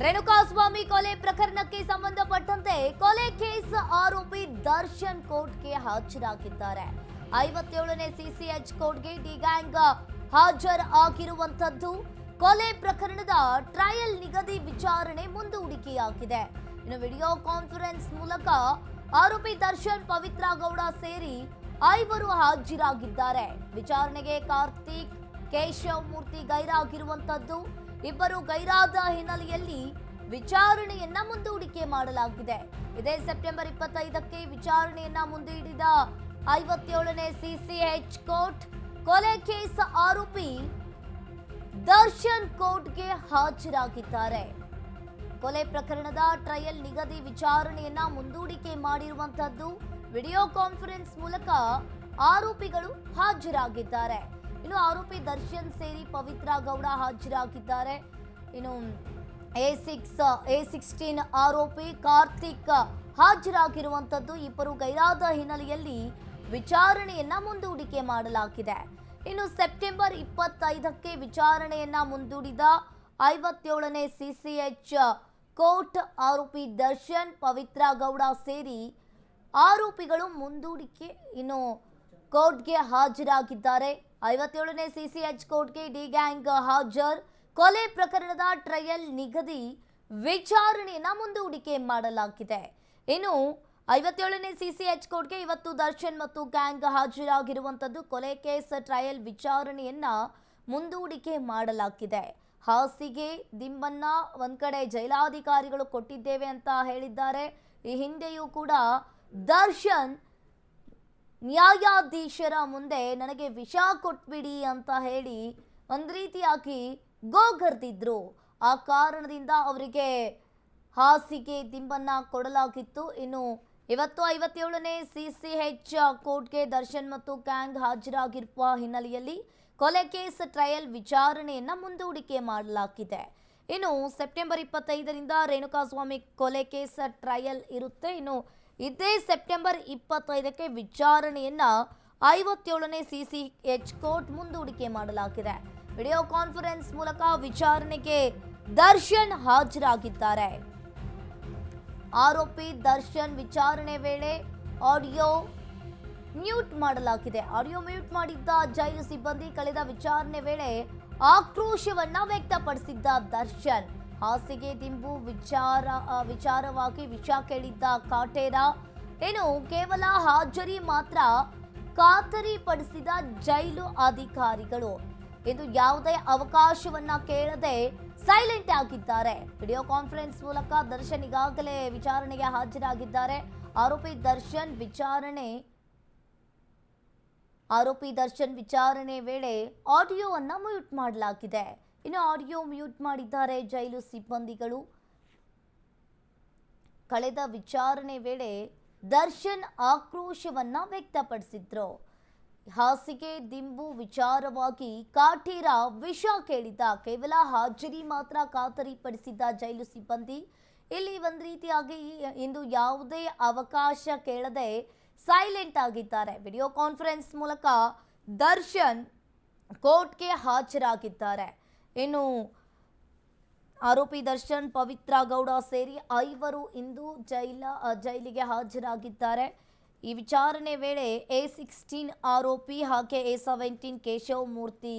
ರೇಣುಕಾಸ್ವಾಮಿ ಕೊಲೆ ಪ್ರಕರಣಕ್ಕೆ ಸಂಬಂಧಪಟ್ಟಂತೆ ಕೊಲೆ ಕೇಸ್ ಆರೋಪಿ ದರ್ಶನ್ ಕೋರ್ಟ್ಗೆ ಹಾಜರಾಗಿದ್ದಾರೆ. ಐವತ್ತೇಳನೇ ಸಿಸಿಎಚ್ ಕೋರ್ಟ್ಗೆ ಡಿ ಗ್ಯಾಂಗ್ ಹಾಜರ್ ಆಗಿರುವಂತದ್ದು ಕೊಲೆ ಪ್ರಕರಣದ ಟ್ರಯಲ್ ನಿಗದಿ ವಿಚಾರಣೆ ಮುಂದೂಡಿಕೆಯಾಗಿದೆ. ಇನ್ನು ವಿಡಿಯೋ ಕಾನ್ಫರೆನ್ಸ್ ಮೂಲಕ ಆರೋಪಿ ದರ್ಶನ್ ಪವಿತ್ರ ಗೌಡ ಸೇರಿ ಐವರು ಹಾಜರಾಗಿದ್ದಾರೆ. ವಿಚಾರಣೆಗೆ ಕಾರ್ತಿಕ್ ಕೇಶವ್ ಮೂರ್ತಿ ಗೈರಾಗಿರುವಂತದ್ದು. ಇಬ್ಬರು ಗೈರಾದ ಹಿನ್ನೆಲೆಯಲ್ಲಿ ವಿಚಾರಣೆಯನ್ನ ಮುಂದೂಡಿಕೆ ಮಾಡಲಾಗಿದೆ. ಇದೇ ಸೆಪ್ಟೆಂಬರ್ ಇಪ್ಪತ್ತೈದಕ್ಕೆ ವಿಚಾರಣೆಯನ್ನ ಮುಂದೂಡಿದ ಐವತ್ತೇಳನೇ ಸಿಸಿಎಚ್ ಕೋರ್ಟ್ ಕೊಲೆ ಕೇಸ್ ಆರೋಪಿ ದರ್ಶನ್ ಕೋರ್ಟ್ಗೆ ಹಾಜರಾಗಿದ್ದಾರೆ. ಕೊಲೆ ಪ್ರಕರಣದ ಟ್ರಯಲ್ ನಿಗದಿ ವಿಚಾರಣೆಯನ್ನ ಮುಂದೂಡಿಕೆ ಮಾಡಿರುವಂತದ್ದು ವಿಡಿಯೋ ಕಾನ್ಫರೆನ್ಸ್ ಮೂಲಕ ಆರೋಪಿಗಳು ಹಾಜರಾಗಿದ್ದಾರೆ. ಇನ್ನು ಆರೋಪಿ ದರ್ಶನ್ ಸೇರಿ ಪವಿತ್ರ ಗೌಡ ಹಾಜರಾಗಿದ್ದಾರೆ. ಇನ್ನು ಎ ಸಿಕ್ಸ್ ಎ ಸಿಕ್ಸ್ಟೀನ್ ಆರೋಪಿ ಕಾರ್ತಿಕ್ ಹಾಜರಾಗಿರುವಂತದ್ದು ಇಬ್ಬರು ಗೈರಾದ ಹಿನ್ನೆಲೆಯಲ್ಲಿ ವಿಚಾರಣೆಯನ್ನ ಮುಂದೂಡಿಕೆ ಮಾಡಲಾಗಿದೆ. ಇನ್ನು ಸೆಪ್ಟೆಂಬರ್ ಇಪ್ಪತ್ತೈದಕ್ಕೆ ವಿಚಾರಣೆಯನ್ನ ಮುಂದೂಡಿದ ಐವತ್ತೇಳನೇ ಸಿಸಿಎಚ್ ಕೋರ್ಟ್ ಆರೋಪಿ ದರ್ಶನ್, ಪವಿತ್ರ ಗೌಡ ಸೇರಿ ಆರೋಪಿಗಳು ಮುಂದೂಡಿಕೆ ಇನ್ನು ಕೋರ್ಟ್ಗೆ ಹಾಜರಾಗಿದ್ದಾರೆ. ಐವತ್ತೇಳನೇ ಸಿಸಿಎಚ್ ಕೋರ್ಟ್ಗೆ ಡಿ ಗ್ಯಾಂಗ್ ಹಾಜರ್. ಕೊಲೆ ಪ್ರಕರಣದ ಟ್ರಯಲ್ ನಿಗದಿ ವಿಚಾರಣೆಯನ್ನ ಮುಂದೂಡಿಕೆ ಮಾಡಲಾಗಿದೆ. ಇನ್ನು ಐವತ್ತೇಳನೇ ಸಿಸಿಎಚ್ ಕೋರ್ಟ್ಗೆ ಇವತ್ತು ದರ್ಶನ್ ಮತ್ತು ಗ್ಯಾಂಗ್ ಹಾಜರಾಗಿರುವಂತದ್ದು ಕೊಲೆ ಕೇಸ್ ಟ್ರಯಲ್ ವಿಚಾರಣೆಯನ್ನ ಮುಂದೂಡಿಕೆ ಮಾಡಲಾಗಿದೆ. ಹಾಸಿಗೆ ದಿಂಬನ್ನ ಒಂದ್ ಕಡೆ ಜೈಲಾಧಿಕಾರಿಗಳು ಕೊಟ್ಟಿದ್ದೇವೆ ಅಂತ ಹೇಳಿದ್ದಾರೆ. ಈ ಹಿಂದೆಯೂ ಕೂಡ ದರ್ಶನ್ ನ್ಯಾಯಾಧೀಶರ ಮುಂದೆ ನನಗೆ ವಿಷ ಕೊಟ್ಬಿಡಿ ಅಂತ ಹೇಳಿ ಒಂದು ರೀತಿಯಾಗಿ ಗೋಗರ್ದಿದ್ರು ಆ ಕಾರಣದಿಂದ ಅವರಿಗೆ ಹಾಸಿಗೆ ದಿಂಬನ್ನ ಕೊಡಲಾಗಿತ್ತು. ಇನ್ನು ಇವತ್ತು ಐವತ್ತೇಳನೇ ಸಿ ಸಿ ಹೆಚ್ ಕೋರ್ಟ್ಗೆ ದರ್ಶನ್ ಮತ್ತು ಕ್ಯಾಂಗ್ ಹಾಜರಾಗಿರುವ ಹಿನ್ನೆಲೆಯಲ್ಲಿ ಕೊಲೆ ಕೇಸ್ ಟ್ರಯಲ್ ವಿಚಾರಣೆಯನ್ನು ಮುಂದೂಡಿಕೆ ಮಾಡಲಾಗಿದೆ. ಇನ್ನು ಸೆಪ್ಟೆಂಬರ್ ಇಪ್ಪತ್ತೈದರಿಂದ ರೇಣುಕಾಸ್ವಾಮಿ ಕೊಲೆ ಕೇಸ್ ಟ್ರಯಲ್ ಇರುತ್ತೆ. ಇನ್ನು ಇದೇ ಸೆಪ್ಟೆಂಬರ್ ಇಪ್ಪತ್ತೈದಕ್ಕೆ ವಿಚಾರಣೆಯನ್ನ ಐವತ್ತೇಳನೇ ಸಿಸಿ ಎಚ್ ಕೋರ್ಟ್ ಮುಂದೂಡಿಕೆ ಮಾಡಲಾಗಿದೆ. ವಿಡಿಯೋ ಕಾನ್ಫರೆನ್ಸ್ ಮೂಲಕ ವಿಚಾರಣೆಗೆ ದರ್ಶನ್ ಹಾಜರಾಗಿದ್ದಾರೆ. ಆರೋಪಿ ದರ್ಶನ್ ವಿಚಾರಣೆ ವೇಳೆ ಆಡಿಯೋ ಮ್ಯೂಟ್ ಮಾಡಲಾಗಿದೆ. ಆಡಿಯೋ ಮ್ಯೂಟ್ ಮಾಡಿದ್ದ ಜೈಲು ಸಿಬ್ಬಂದಿ ಕಳೆದ ವಿಚಾರಣೆ ವೇಳೆ ಆಕ್ರೋಶವನ್ನ ವ್ಯಕ್ತಪಡಿಸಿದ್ದ ದರ್ಶನ್. ಹಾಸಿಗೆ ದಿಂಬು ವಿಚಾರ ವಿಚಾರವಾಗಿ ವಿಷ ಕೇಳಿದ್ದ ಕಾಟೇರ. ಏನು, ಕೇವಲ ಹಾಜರಿ ಮಾತ್ರ ಖಾತರಿಪಡಿಸಿದ ಜೈಲು ಅಧಿಕಾರಿಗಳು. ಎಂದು ಯಾವುದೇ ಅವಕಾಶವನ್ನ ಕೇಳದೆ ಸೈಲೆಂಟ್ ಆಗಿದ್ದಾರೆ. ವಿಡಿಯೋ ಕಾನ್ಫರೆನ್ಸ್ ಮೂಲಕ ದರ್ಶನ್ ಈಗಾಗಲೇ ವಿಚಾರಣೆಗೆ ಹಾಜರಾಗಿದ್ದಾರೆ. ಆರೋಪಿ ದರ್ಶನ್ ವಿಚಾರಣೆ, ಆರೋಪಿ ದರ್ಶನ್ ವಿಚಾರಣೆ ವೇಳೆ ಆಡಿಯೋವನ್ನು ಮ್ಯೂಟ್ ಮಾಡಲಾಗಿದೆ. ಇನ್ನು ಆಡಿಯೋ ಮ್ಯೂಟ್ ಮಾಡಿದ್ದಾರೆ ಜೈಲು ಸಿಬ್ಬಂದಿಗಳು. ಕಳೆದ ವಿಚಾರಣೆ ವೇಳೆ ದರ್ಶನ್ ಆಕ್ರೋಶವನ್ನ ವ್ಯಕ್ತಪಡಿಸಿದ್ರು. ಹಾಸಿಗೆ ದಿಂಬು ವಿಚಾರವಾಗಿ ಕಾಟೀರ ವಿಷ ಕೇಳಿದ್ದ ಕೇವಲ ಹಾಜರಿ ಮಾತ್ರ ಖಾತರಿಪಡಿಸಿದ್ದ ಜೈಲು ಸಿಬ್ಬಂದಿ. ಇಲ್ಲಿ ಒಂದು ರೀತಿಯಾಗಿ ಇಂದು ಯಾವುದೇ ಅವಕಾಶ ಕೇಳದೆ ಸೈಲೆಂಟ್ ಆಗಿದ್ದಾರೆ. ವಿಡಿಯೋ ಕಾನ್ಫರೆನ್ಸ್ ಮೂಲಕ ದರ್ಶನ್ ಕೋರ್ಟ್ಗೆ ಹಾಜರಾಗಿದ್ದಾರೆ. ಇನ್ನು ಆರೋಪಿ ದರ್ಶನ್, ಪವಿತ್ರ ಗೌಡ ಸೇರಿ ಐವರು ಇಂದು ಜೈಲ ಜೈಲಿಗೆ ಹಾಜರಾಗಿದ್ದಾರೆ. ಈ ವಿಚಾರಣೆ ವೇಳೆ ಎ ಸಿಕ್ಸ್ಟೀನ್ ಆರೋಪಿ ಹಾಗೆ ಎ ಸೆವೆಂಟೀನ್ ಕೇಶವ ಮೂರ್ತಿ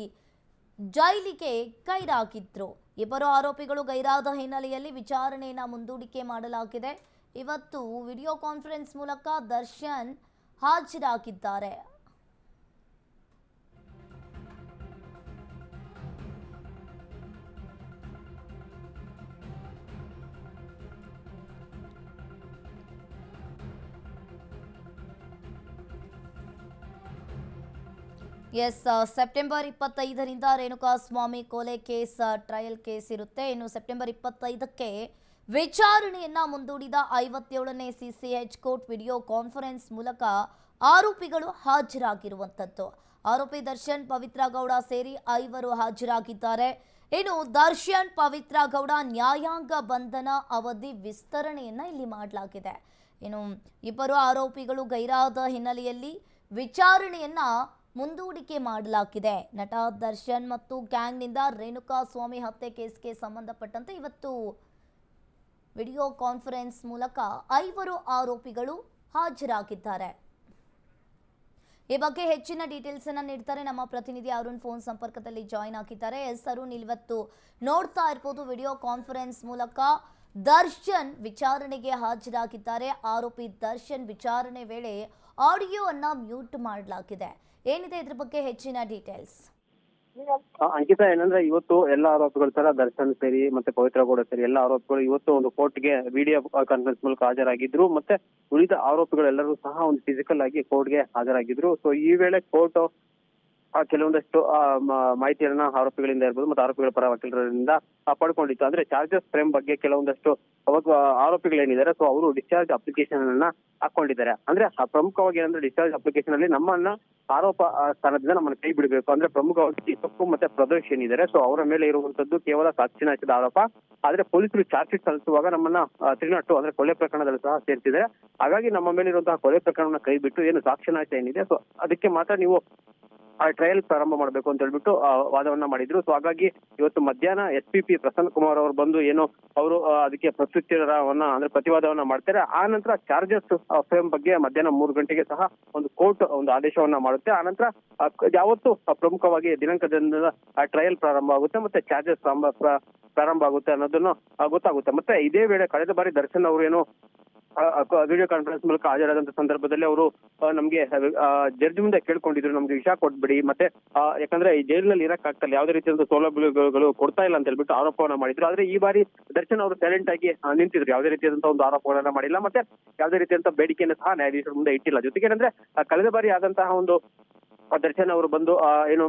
ಜೈಲಿಗೆ ಗೈರಾಗಿದ್ದರು ಇಬ್ಬರು ಆರೋಪಿಗಳು ಗೈರಾದ ಹಿನ್ನೆಲೆಯಲ್ಲಿ ವಿಚಾರಣೆಯನ್ನು ಮುಂದೂಡಿಕೆ ಮಾಡಲಾಗಿದೆ. ಇವತ್ತು ವಿಡಿಯೋ ಕಾನ್ಫರೆನ್ಸ್ ಮೂಲಕ ದರ್ಶನ್ ಹಾಜರಾಗಿದ್ದಾರೆ. ಎಸ್ ಸೆಪ್ಟೆಂಬರ್ ಇಪ್ಪತ್ತೈದರಿಂದ ರೇಣುಕಾಸ್ವಾಮಿ ಕೊಲೆ ಕೇಸ್ ಟ್ರಯಲ್ ಕೇಸ್ ಇರುತ್ತೆ. ಇನ್ನು ಸೆಪ್ಟೆಂಬರ್ ಇಪ್ಪತ್ತೈದಕ್ಕೆ ವಿಚಾರಣೆಯನ್ನ ಮುಂದೂಡಿದ ಐವತ್ತೇಳನೇ ಸಿಸಿಎಚ್ ಕೋರ್ಟ್ ವಿಡಿಯೋ ಕಾನ್ಫರೆನ್ಸ್ ಮೂಲಕ ಆರೋಪಿಗಳು ಹಾಜರಾಗಿರುವಂಥದ್ದು. ಆರೋಪಿ ದರ್ಶನ್, ಪವಿತ್ರ ಗೌಡ ಸೇರಿ ಐವರು ಹಾಜರಾಗಿದ್ದಾರೆ. ಇನ್ನು ದರ್ಶನ್, ಪವಿತ್ರ ಗೌಡ ನ್ಯಾಯಾಂಗ ಬಂಧನ ಅವಧಿ ವಿಸ್ತರಣೆಯನ್ನ ಇಲ್ಲಿ ಮಾಡಲಾಗಿದೆ. ಇನ್ನು ಇಬ್ಬರು ಆರೋಪಿಗಳು ಗೈರಾದ ಹಿನ್ನೆಲೆಯಲ್ಲಿ ವಿಚಾರಣೆಯನ್ನ ಮುಂದೂಡಿಕೆ ಮಾಡಲಾಗಿದೆ. ನಟ ದರ್ಶನ್ ಮತ್ತು ಗ್ಯಾಂಗ್ನಿಂದ ರೇಣುಕಾ ಸ್ವಾಮಿ ಹತ್ಯೆ ಕೇಸ್ಗೆ ಸಂಬಂಧಪಟ್ಟಂತೆ ಇವತ್ತು ವಿಡಿಯೋ ಕಾನ್ಫರೆನ್ಸ್ ಮೂಲಕ ಐವರು ಆರೋಪಿಗಳು ಹಾಜರಾಗಿದ್ದಾರೆ. ಈ ಬಗ್ಗೆ ಹೆಚ್ಚಿನ ಡೀಟೇಲ್ಸ್ ಅನ್ನ ನೀಡ್ತಾರೆ ನಮ್ಮ ಪ್ರತಿನಿಧಿ ಅರುಣ್ ಫೋನ್ ಸಂಪರ್ಕದಲ್ಲಿ ಜಾಯಿನ್ ಆಗಿದ್ದಾರೆ. ಎಸ್ ಅರುಣ್ ನೋಡ್ತಾ ಇರ್ಬೋದು ವಿಡಿಯೋ ಕಾನ್ಫರೆನ್ಸ್ ಮೂಲಕ. ದರ್ಶನ್ ವಿಚಾರಣೆಗೆ ಹಾಜರಾಗಿದ್ದಾರೆ. ಆರೋಪಿ ದರ್ಶನ್ ವಿಚಾರಣೆ ವೇಳೆ ಆಡಿಯೋವನ್ನ ಮ್ಯೂಟ್ ಮಾಡಲಾಗಿದೆ ಏನಿದೆ ಇದ್ರ ಬಗ್ಗೆ ಹೆಚ್ಚಿನ ಡೀಟೇಲ್ಸ್? ಅಂಕಿತ ಏನಂದ್ರೆ ಇವತ್ತು ಎಲ್ಲ ಆರೋಪಿಗಳು ಸರ ದರ್ಶನ್ ಸೇರಿ ಮತ್ತೆ ಪವಿತ್ರ ಗೌಡ ಸೇರಿ ಎಲ್ಲ ಆರೋಪಿಗಳು ಇವತ್ತು ಒಂದು ಕೋರ್ಟ್ಗೆ ವಿಡಿಯೋ ಕಾನ್ಫರೆನ್ಸ್ ಮೂಲಕ ಹಾಜರಾಗಿದ್ರು ಮತ್ತೆ ಉಳಿದ ಆರೋಪಿಗಳೆಲ್ಲರೂ ಸಹ ಒಂದು ಫಿಸಿಕಲ್ ಆಗಿ ಕೋರ್ಟ್ಗೆ ಹಾಜರಾಗಿದ್ರು. ಸೊ ಈ ವೇಳೆ ಕೋರ್ಟ್ ಕೆಲವೊಂದಷ್ಟು ಆ, ಮ- ಮಾಹಿತಿಯನ್ನ ಆರೋಪಿಗಳಿಂದ ಇರ್ಬೋದು ಮತ್ತೆ ಆರೋಪಿಗಳ ಪರ ವಕೀಲರಿಂದ ಪಡ್ಕೊಂಡಿತ್ತು ಅಂದ್ರೆ ಚಾರ್ಜಸ್ ಫ್ರೇಮ್ ಬಗ್ಗೆ ಕೆಲವೊಂದಷ್ಟು ಅವಾಗ ಆರೋಪಿಗಳೇನಿದ್ದಾರೆ ಸೊ ಅವರು ಡಿಸ್ಚಾರ್ಜ್ ಅಪ್ಲಿಕೇಶನ್ ಅನ್ನ ಹಾಕೊಂಡಿದ್ದಾರೆ. ಅಂದ್ರೆ ಪ್ರಮುಖವಾಗಿ ಏನಂದ್ರೆ ಡಿಸ್ಚಾರ್ಜ್ ಅಪ್ಲಿಕೇಶನ್ ಅಲ್ಲಿ ನಮ್ಮನ್ನ ಆರೋಪ ಸ್ಥಾನದಿಂದ ನಮ್ಮನ್ನ ಕೈ ಬಿಡಬೇಕು. ಅಂದ್ರೆ ಪ್ರಮುಖವಾಗಿ ತಪ್ಪು ಮತ್ತೆ ಪ್ರದೋಷ್ ಏನಿದ್ದಾರೆ ಸೊ ಅವರ ಮೇಲೆ ಇರುವಂತದ್ದು ಕೇವಲ ಸಾಕ್ಷಿ ನಾಶದ ಆರೋಪ. ಆದ್ರೆ ಪೊಲೀಸರು ಚಾರ್ಜ್ ಶೀಟ್ ಸಲ್ಲಿಸುವಾಗ ನಮ್ಮನ್ನ ತ್ರಿನಟ್ಟು ಅಂದ್ರೆ ಕೊಲೆ ಪ್ರಕರಣದಲ್ಲಿ ಸಹ ಸೇರ್ತಿದ್ದಾರೆ. ಹಾಗಾಗಿ ನಮ್ಮ ಮೇಲೆ ಇರುವಂತಹ ಕೊಲೆ ಪ್ರಕರಣ ಕೈ ಬಿಟ್ಟು ಏನು ಸಾಕ್ಷಿ ನಾಶ ಏನಿದೆ ಸೊ ಅದಕ್ಕೆ ಮಾತ್ರ ನೀವು ಟ್ರಯಲ್ ಪ್ರಾರಂಭ ಮಾಡಬೇಕು ಅಂತ ಹೇಳ್ಬಿಟ್ಟು ಆ, ವಾದವನ್ನ ಮಾಡಿದ್ರು. ಸೊ ಹಾಗಾಗಿ ಇವತ್ತು ಮಧ್ಯಾಹ್ನ S P P Prasanna Kumar ಅವರು ಬಂದು ಏನು ಅವರು ಅದಕ್ಕೆ ಪ್ರತ್ಯುತ್ತರವನ್ನ ಅಂದ್ರೆ ಪ್ರತಿವಾದವನ್ನ ಮಾಡ್ತಾರೆ. ಆ ನಂತರ ಚಾರ್ಜಸ್ ಫ್ರೇಮ್ ಬಗ್ಗೆ ಮಧ್ಯಾಹ್ನ ಮೂರು ಗಂಟೆಗೆ ಸಹ ಒಂದು ಕೋರ್ಟ್ ಒಂದು ಆದೇಶವನ್ನ ಮಾಡುತ್ತೆ. ಆ ನಂತರ ಆ, ಯಾವತ್ತು ಆ, ಪ್ರಮುಖವಾಗಿ ದಿನಾಂಕದಿಂದ ಟ್ರಯಲ್ ಪ್ರಾರಂಭ ಆಗುತ್ತೆ ಮತ್ತೆ ಚಾರ್ಜಸ್ ಪ್ರಾರಂಭ ಆಗುತ್ತೆ ಅನ್ನೋದನ್ನು ಆ, ಗೊತ್ತಾಗುತ್ತೆ. ಮತ್ತೆ ಇದೇ ವೇಳೆ ಕಳೆದ ಬಾರಿ ದರ್ಶನ್ ಅವರು ಏನು ವಿಡಿಯೋ ಕಾನ್ಫರೆನ್ಸ್ ಮೂಲಕ ಹಾಜರಾದಂತ ಸಂದರ್ಭದಲ್ಲಿ ಅವರು ನಮ್ಗೆ ಜಡ್ಜ್ ಮುಂದೆ ಕೇಳ್ಕೊಂಡಿದ್ರು, ನಮ್ಗೆ ವಿಷ ಕೊಟ್ಬಿಡಿ, ಮತ್ತೆ ಯಾಕಂದ್ರೆ ಈ ಜೈಲಿನಲ್ಲಿ ಇರಕ್ ಆಗ್ತಲ್ಲ ಯಾವುದೇ ರೀತಿಯಾದ ಸೌಲಭ್ಯಗಳು ಕೊಡ್ತಾ ಇಲ್ಲ ಅಂತ ಹೇಳ್ಬಿಟ್ಟು ಆರೋಪವನ್ನ ಮಾಡಿದ್ರು. ಆದ್ರೆ ಈ ಬಾರಿ ದರ್ಶನ್ ಅವರು ಸೈಲೆಂಟ್ ಆಗಿ ನಿಂತಿದ್ರು. ಯಾವುದೇ ರೀತಿಯಾದಂತಹ ಒಂದು ಆರೋಪಗಳನ್ನ ಮಾಡಿಲ್ಲ, ಮತ್ತೆ ಯಾವುದೇ ರೀತಿಯಾದಂತಹ ಬೇಡಿಕೆಯನ್ನು ಸಹ ನ್ಯಾಯಾಧೀಶರ ಮುಂದೆ ಇಟ್ಟಿಲ್ಲ. ಜೊತೆಗೆ ಏನಂದ್ರೆ ಕಳೆದ ಬಾರಿ ಆದಂತಹ ಒಂದು ದರ್ಶನ್ ಅವರು ಬಂದು ಏನು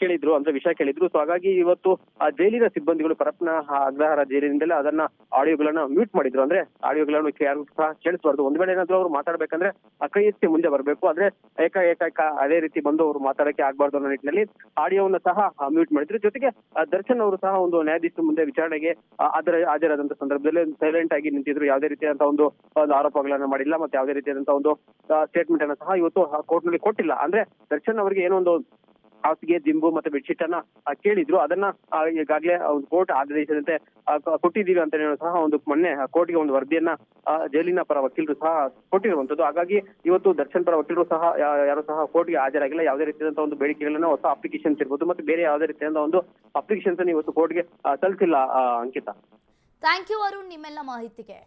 ಕೇಳಿದ್ರು, ಅಂದ್ರೆ ವಿಷಯ ಕೇಳಿದ್ರು. ಸೊ ಹಾಗಾಗಿ ಇವತ್ತು ಆ ಜೈಲಿನ ಸಿಬ್ಬಂದಿಗಳು ಪರಪ್ನ ಅಗ್ರಹಾರ ಜೈಲಿನಿಂದಲೇ ಅದನ್ನ ಆಡಿಯೋಗಳನ್ನ ಮ್ಯೂಟ್ ಮಾಡಿದ್ರು. ಅಂದ್ರೆ ಆಡಿಯೋಗಳನ್ನು ಯಾರು ಸಹ ಕೇಳಿಸಬಾರ್ದು. ಒಂದ್ ವೇಳೆ ಏನಾದ್ರು ಅವ್ರು ಮಾತಾಡ್ಬೇಕಂದ್ರೆ ಕೈ ಎತ್ತಿ ಮುಂದೆ ಬರಬೇಕು. ಅಂದ್ರೆ ಏಕ, ಏಕಾಏಕ ಅದೇ ರೀತಿ ಬಂದು ಅವರು ಮಾತಾಡಕ್ಕೆ ಆಗ್ಬಾರ್ದು ಅನ್ನೋ ನಿಟ್ಟಿನಲ್ಲಿ ಆಡಿಯೋವನ್ನ ಸಹ ಮ್ಯೂಟ್ ಮಾಡಿದ್ರು. ಜೊತೆಗೆ ದರ್ಶನ್ ಅವರು ಸಹ ಒಂದು ನ್ಯಾಯಾಧೀಶ ಮುಂದೆ ವಿಚಾರಣೆಗೆ ಅದರ ಹಾಜರ ಹಾಜರಾದಂತ ಸಂದರ್ಭದಲ್ಲಿ ಸೈಲೆಂಟ್ ಆಗಿ ನಿಂತಿದ್ರು. ಯಾವುದೇ ರೀತಿಯಾದಂತಹ ಒಂದು ಒಂದು ಆರೋಪಗಳನ್ನ ಮಾಡಿಲ್ಲ. ಮತ್ತೆ ಯಾವುದೇ ರೀತಿಯಾದಂತಹ ಒಂದು ಸ್ಟೇಟ್ಮೆಂಟ್ ಅನ್ನ ಸಹ ಇವತ್ತು ಕೋರ್ಟ್ನಲ್ಲಿ ಕೊಟ್ಟಿಲ್ಲ. ಅಂದ್ರೆ ದರ್ಶನ್ ಅವರಿಗೆ ಏನೋ ಒಂದು ಹಾಸಿಗೆ, ದಿಂಬು ಮತ್ತೆ ಬೆಡ್ಶೀಟ್ ಅನ್ನ ಕೇಳಿದ್ರು. ಅದನ್ನ ಈಗಾಗಲೇ ಒಂದು ಕೋರ್ಟ್ ಆದೇಶದಂತೆ ಕೊಟ್ಟಿದ್ದೀವಿ ಅಂತ ಸಹ ಒಂದು ಮೊನ್ನೆ ಕೋರ್ಟ್ಗೆ ಒಂದು ವರದಿಯನ್ನ ಜೈಲಿನ ಪರ ವಕೀಲರು ಸಹ ಕೊಟ್ಟಿರುವಂತದ್ದು ಹಾಗಾಗಿ ಇವತ್ತು ದರ್ಶನ್ ಪರ ವಕೀಲರು ಸಹ ಯಾರು ಸಹ ಕೋರ್ಟ್ಗೆ ಹಾಜರಾಗಿಲ್ಲ. ಯಾವುದೇ ರೀತಿಯಾದಂತಹ ಒಂದು ಬೇಡಿಕೆಗಳನ್ನ ಹೊಸ ಅಪ್ಲಿಕೇಶನ್ಸ್ ಇರ್ಬೋದು ಮತ್ತೆ ಬೇರೆ ಯಾವುದೇ ರೀತಿಯಾದ ಒಂದು ಅಪ್ಲಿಕೇಶನ್ಸ್ ಇವತ್ತು ಕೋರ್ಟ್ಗೆ ಸಲ್ಲಿಸಿಲ್ಲ ಅಂಕಿತ. ಥ್ಯಾಂಕ್ ಯು ಅರುಣ್ ನಿಮ್ಮೆಲ್ಲ ಮಾಹಿತಿಗೆ.